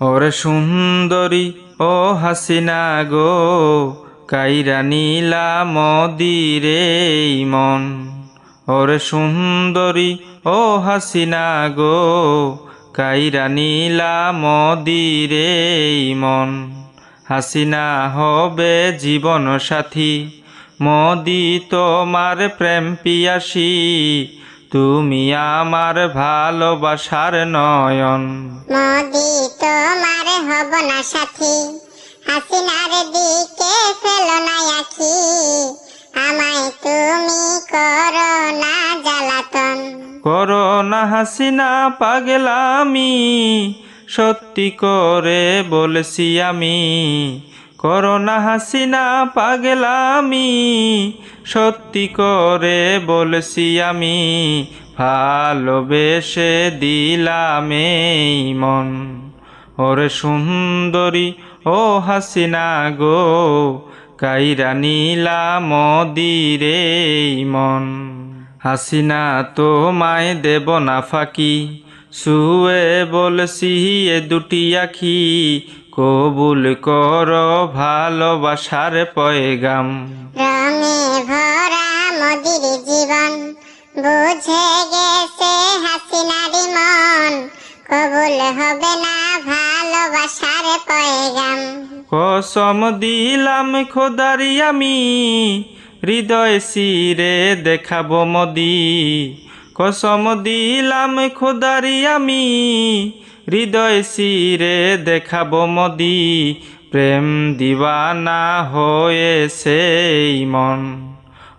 ওরে সুন্দরী, ও হাসিনা গো, কাইরা নীলা মদিরে মন। ওরে সুন্দরী, ও হাসিনা গো, কাইরা নীলা মদিরে মন। হাসিনা হবে জীবন সাথী মদি তোমার প্রেম পিয়াসী তুমি আমার ভালোবাসার নয়ন। মোদি তোমার হব না সাথী। হাসিনার দিকে ফেলো না আখি। আমায় তুমি করো না জ্বালাতন। করোনা হাসিনা পাগলামি সত্যি করে বলছি আমি। করোনা হাসিনা পাগলামি, সত্যি করে বলছি আমি, ভালোবেসে দিলাম এই মন। ওরে সুন্দরী, ও হাসিনা গো, কাইরা নীলা মদিরে মন। হাসিনা তোমায় দেব না ফাঁকি শুয়ে বলছি এ দুটি আখি কবুল কর ভালোবাসার পয়গাম। রঙে ভরা মোদির জীবন বুঝে গেছে হাসিনারি মন কবুল হবে না ভালোবাসার পয়গাম। কসম দিলাম খোদারি আমি হৃদয় সিরে দেখাবো মদি কসম দিলাম খোদারি আমি, হৃদয় সিরে দেখাবো মদি। প্রেম দিবানা হয়েছে মন।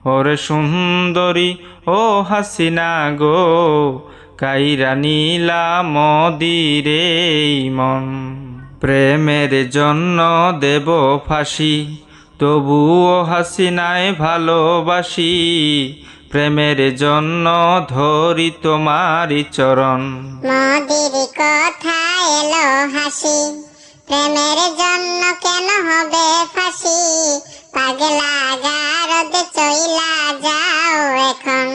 ওরে সুন্দরী ও হাসিনা গো, কাইরা নীলা মদিরে মন। প্রেমের জন্য দেব ফাঁসি, তবুও হাসিনায় ভালোবাসি। প্রেমের জন্য ধরি তোমারি চরণ। মোদির কথা এলো হাসি প্রেমের জন্য কেন হবে ফাঁসি? পাগলা গারদ চইলা যাও এখন।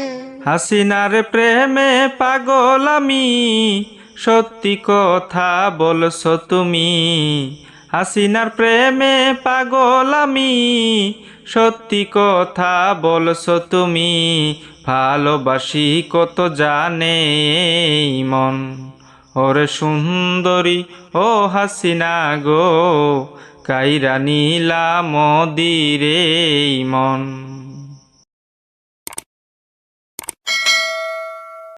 হাসিনার প্রেমে পাগল আমি সত্যি কথা বলছো তুমি। হাসিনার প্রেমে পাগল আমি সত্যি কথা বলছো তুমি, ভালোবাসি কত জানে মন। ওরে সুন্দরী, ও হাসিনা গো, কাইরা নীলা মদিরে মন।